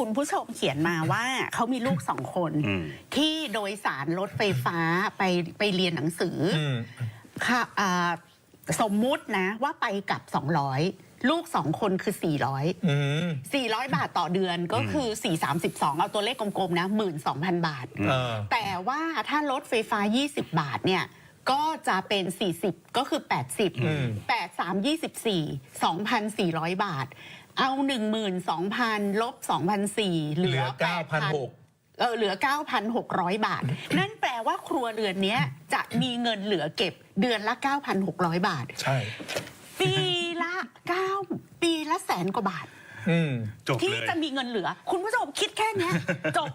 คุณผู้ชมเขียนมาว่าเขามีลูกสองคน อืม ที่โดยสารรถไฟฟ้าไปไปเรียนหนังสือออืม ค่ะอ่าสมมุตินะว่าไปกับ 200 ลูกสองคนคือ 400 อืม 400 บาทต่อเดือนก็คือ 432 เอาตัวเลขกลมๆนะ 12,000 บาท เออ แต่ว่าถ้ารถไฟฟ้า 20 บาทเนี่ย ก็จะเป็น 40 ก็คืออืม80 8 3 24 2,400 บาท เอา 12,000ลบ2,400เหลืเหลืออ8,000 เออเหลือ 9,600 บาท นั่นแปลว่าครัวเรือนเนี้ยจะมีเงินเหลือเก็บเดือนละ 9,600 บาท ใช่ ปีละ9ปีละแสนกว่าบาท อืม จบที่เลยจะมีเงินเหลือ คุณผู้ชมคิดแค่เนี้ยจบ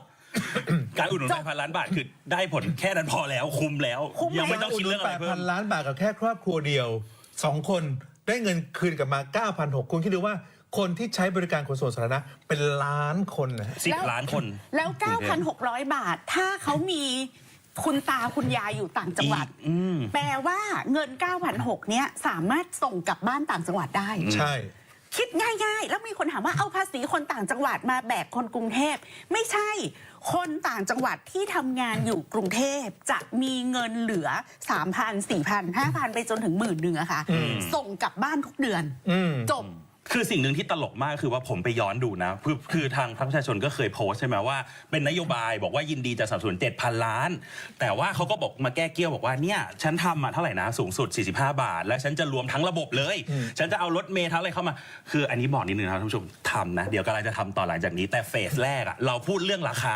การอุดหนุนจแปบดพันล้านบาทคือได้ผลแค่นั้นพอแล้วคุ้มแล้ว คุ้มแล้วยังไม่ต้องคิดเรื่องอะไรแปดเพิ่พัมนล้านบาทกับแค่ครอบครัวเดียวสองคนได้เงินคืนกลับมา 9,600 คุณคิดดูว่า คนที่ใช้บริการขนส่งสาธารณะเป็นล้านคนนะฮะ สิบแล้ว ล้านคน แล้ว 9,600 บาท ถ้าเขามีคุณตาคุณยายอยู่ต่างจังหวัดอีกอืม แปลว่าเงิน 9,600เนี้ยสามารถส่งกลับบ้านต่างจังหวัดได้ ใช่ คิดง่าย ๆ แล้วมีคนถามว่าเอาภาษีคนต่างจังหวัดมาแบกคนกรุงเทพ ไม่ใช่ คนต่างจังหวัดที่ทำงานอยู่กรุงเทพจะมีเงินเหลือ 3,000 4,000 5,000 ไปจนถึงหมื่นหนึ่งอะค่ะส่งกลับบ้านทุกเดือน อืม จบ คือสิ่งหนึ่งที่ตลกมากคือว่าผมไปย้อนดูนะ คือคือทางพรรคประชาชนก็เคยโพสต์ใช่ไหมว่า เป็นนโยบายบอกว่ายินดีจะสนับสนุน7,000 ล้าน แต่ว่าเขาก็บอกมาแก้เกี้ยวบอกว่าเนี่ยฉันทำมาเท่าไหร่นะสูงสุด 45 บาท และฉันจะรวมทั้งระบบเลย ฉันจะเอารถเมล์ทั้งอะไรเข้ามา คืออันนี้บอกนิดนึงนะครับท่านผู้ชมทำนะเดี๋ยวกำลังจะทำต่อหลังจากนี้แต่เฟสแรกอะเราพูดเรื่องราคา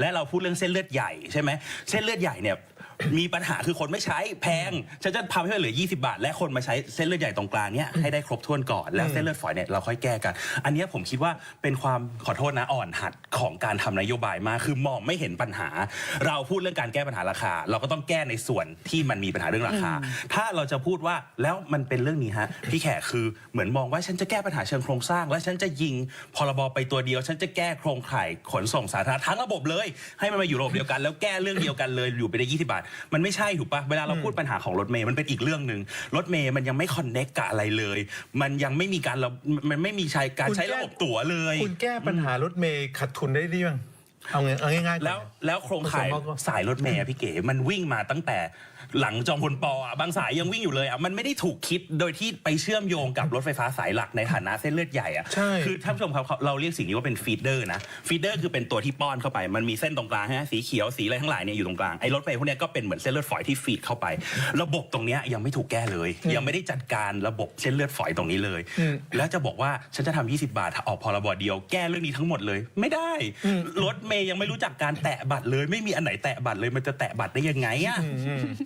และเราพูดเรื่องเส้นเลือดใหญ่ใช่ไหมเส้นเลือดใหญ่เนี่ย มีปัญหาคือคนไม่ใช้แพงฉันจะทำให้มันเหลือ 20 บาท และคนมาใช้เส้นเลือดใหญ่ตรงกลางเนี่ยให้ได้ครบถ้วนก่อนแล้วเส้นเลือดฝอยเนี่ยเราค่อยแก้กัน อันเนี้ยผมคิดว่าเป็นความขอโทษนะอ่อนหัดของการทำนโยบายมากคือมองไม่เห็นปัญหา เราพูดเรื่องการแก้ปัญหาราคา เราก็ต้องแก้ในส่วนที่มันมีปัญหาเรื่องราคา ถ้าเราจะพูดว่าแล้วมันเป็นเรื่องนี้ฮะพี่แขกคือเหมือนมองว่าฉันจะแก้ปัญหาเชิงโครงสร้าง และฉันจะยิงพรบไปตัวเดียว ฉันจะแก้โครงข่ายขนส่งสาธารณะทั้งระบบเลย ให้มันมาอยู่ระบบเดียวกัน แล้วแก้เรื่องเดียวกันเลยอยู่ไปได้ 20 บาทมันไม่ใช่ถูกปะเวลาเราพูดปัญหาของรถเมย์มันเป็นอีกเรื่องหนึ่งรถเมย์มันยังไม่คอนเน็กกับอะไรเลย มันยังไม่มีการระมันไม่มีใช้การใช้ระบบตั๋วเลย คุณแก้ปัญหารถเมย์ขัดทุนได้หรือยังเอาเงินเอาง่ายๆก่อน แล้วแล้วโครงข่ายผสมก็สายรถเมย์อะพี่เก๋มันวิ่งมาตั้งแต่ หลังจอมพลปออะบางสายยังวิ่งอยู่เลยอะมันไม่ได้ถูกคิดโดยที่ไปเชื่อมโยงกับรถไฟฟ้าสายหลักในฐานะเส้นเลือดใหญ่อะใช่ คือท่านผู้ชมครับเราเรียกสิ่งนี้ว่าเป็นฟีดเดอร์นะฟีดเดอร์คือเป็นตัวที่ป้อนเข้าไปมันมีเส้นตรงกลางฮะสีเขียวสีอะไรทั้งหลายเนี่ยอยู่ตรงกลางไอ้รถเมย์พวกเนี้ยก็เป็นเหมือนเส้นเลือดฝอยที่ฟีดเข้าไป ระบบตรงเนี้ยยังไม่ถูกแก้เลย ยังไม่ได้จัดการระบบเส้นเลือดฝอยตรงนี้เลยแล้วจะบอกว่าฉันจะทำ20 บาทออกพรบเดียวแก้เรื่องนี้ทั้งหมดเลย ไม่ได้ รถเมย์ยังไม่รู้จักการแตะบัตรเลย ไม่มีอันไหนแตะบัตรเลยมันจะแตะบัตรได้ยังไงอะ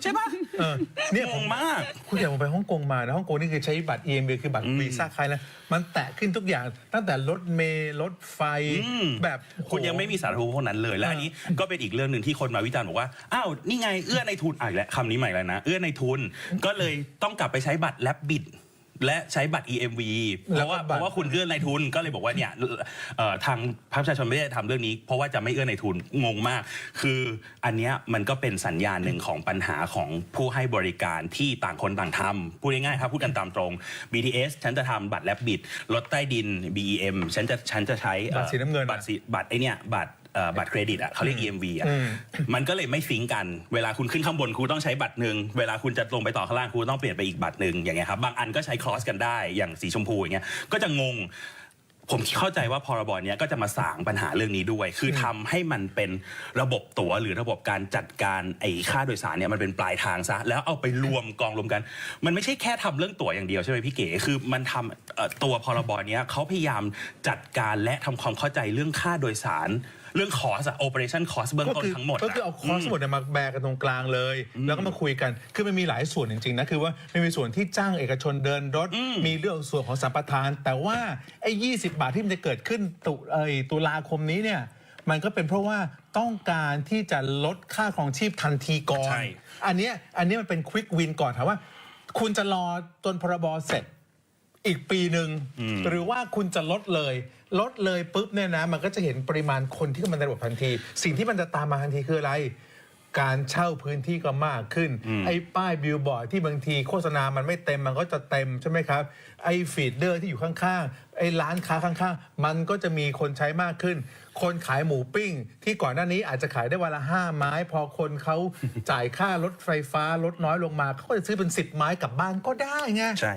ใช่ปะเออเนี่ยงงมาก คุณอยากผมไปฮ่องกงมานะฮ่องกงนี่คือใช้บัตร EMB คือบัตรวีซ่าใครนะมันแตะขึ้นทุกอย่างตั้งแต่รถเมล์รถไฟอืม แบบโอ้โห คุณยังไม่มีสาธารณูปโภคนั้นเลย และอันนี้ก็เป็นอีกเรื่องหนึ่งที่คนมาวิจารณ์บอกว่า อ้าว นี่ไงเอื้อในทุนอะอีกแล้วคำนี้ใหม่แล้วนะ เอื้อในทุน ก็เลยต้องกลับไปใช้บัตรแลบบิด และใช้บัตร EMV เพราะว่าแล้วก็บัตรเพราะว่าคุณเอื้อในทุนก็เลยบอกว่าเนี่ยเอ่อทางพรรคประชาชนไม่ได้ทำเรื่องนี้ เพราะว่าจะไม่เอื้อในทุนงงมาก คืออันเนี้ยมันก็เป็นสัญญาณหนึ่งของปัญหาของผู้ให้บริการที่ต่างคนต่างทำพูดง่ายๆครับพูดกันตามตรง BTS ฉันจะทำบัตรแลบบิดรถใต้ดิน BEM ฉันจะฉันจะใช้เอ่อบัตรสีน้ำเงินอะ บัตรสีบัตรไอเนี่ยบัตรเอ่อ บัตรเครดิตอะเขาเรียก EMV อะอืมมันก็เลยไม่ซิงก์กัน เวลาคุณขึ้นข้างบนคุณต้องใช้บัตรหนึ่งเวลาคุณจะลงไปต่อข้างล่างคุณต้องเปลี่ยนไปอีกบัตรหนึ่งอย่างเงี้ยครับบางอันก็ใช้ครอสกันได้อย่างสีชมพูอย่างเงี้ยก็จะงงผมเข้าใจว่าพรบเนี้ยก็จะมาสางปัญหาเรื่องนี้ด้วย คือทำให้มันเป็นระบบตั๋วหรือระบบการจัดการไอ้ค่าโดยสารเนี่ยมันเป็นปลายทางซะ แล้วเอาไปรวมกองรวมกัน มันไม่ใช่แค่ทำเรื่องตั๋วอย่างเดียวใช่ไหมพี่เก๋ คือมันทำเอ่อตัวพรบเนี้ยเขาพยายามจัดการและทำความเข้าใจเรื่องค่าโดยสาร เรื่องคอสอะ operation cost เบื้องก็ต้นคือทั้งหมดก็คือเอาคอสหมดเนี่ยมาแบกกันตรงกลางเลย แล้วก็มาคุยกัน คือมันมีหลายส่วนจริงๆนะคือว่ามันมีส่วนที่จ้างเอกชนเดินรถ มีเรื่องส่วนของสัมปทาน แต่ว่าไอ้ยีบาทที่มันจะเกิดขึ้นตุเอยตุลาคมนี้เนี่ยมันก็เป็นเพราะว่าต้องการที่จะลดค่าครองชีพทันทีก่อน ใช่ อันเนี้ยอันเนี้ยมันเป็นควิกวินก่อนถามว่า คุณจะรอจนพรบเสร็จ อีกปีหนึ่งหรือว่าคุณจะลดเลย ลดเลยปุ๊บเนี่ยนะ มันก็จะเห็นปริมาณคนที่เข้ามาในระบบทันที สิ่งที่มันจะตามมาทันทีคืออะไร การเช่าพื้นที่ก็มากขึ้นอืมไอ้ป้ายบิลบอร์ดที่บางทีโฆษณามันไม่เต็มมันก็จะเต็มใช่ไหมครับ ไอ้ฟีดเดอร์ที่อยู่ข้างๆไอ้ร้านค้าข้างๆ มันก็จะมีคนใช้มากขึ้น คนขายหมูปิ้ง ที่ก่อนหน้านี้อาจจะขายได้วันละห้าไม้ พอคนเขาจ่ายค่ารถไฟฟ้าลดน้อยลงมาเขาก็จะซื้อเป็น10ไม้กลับบ้านก็ได้ไงใช่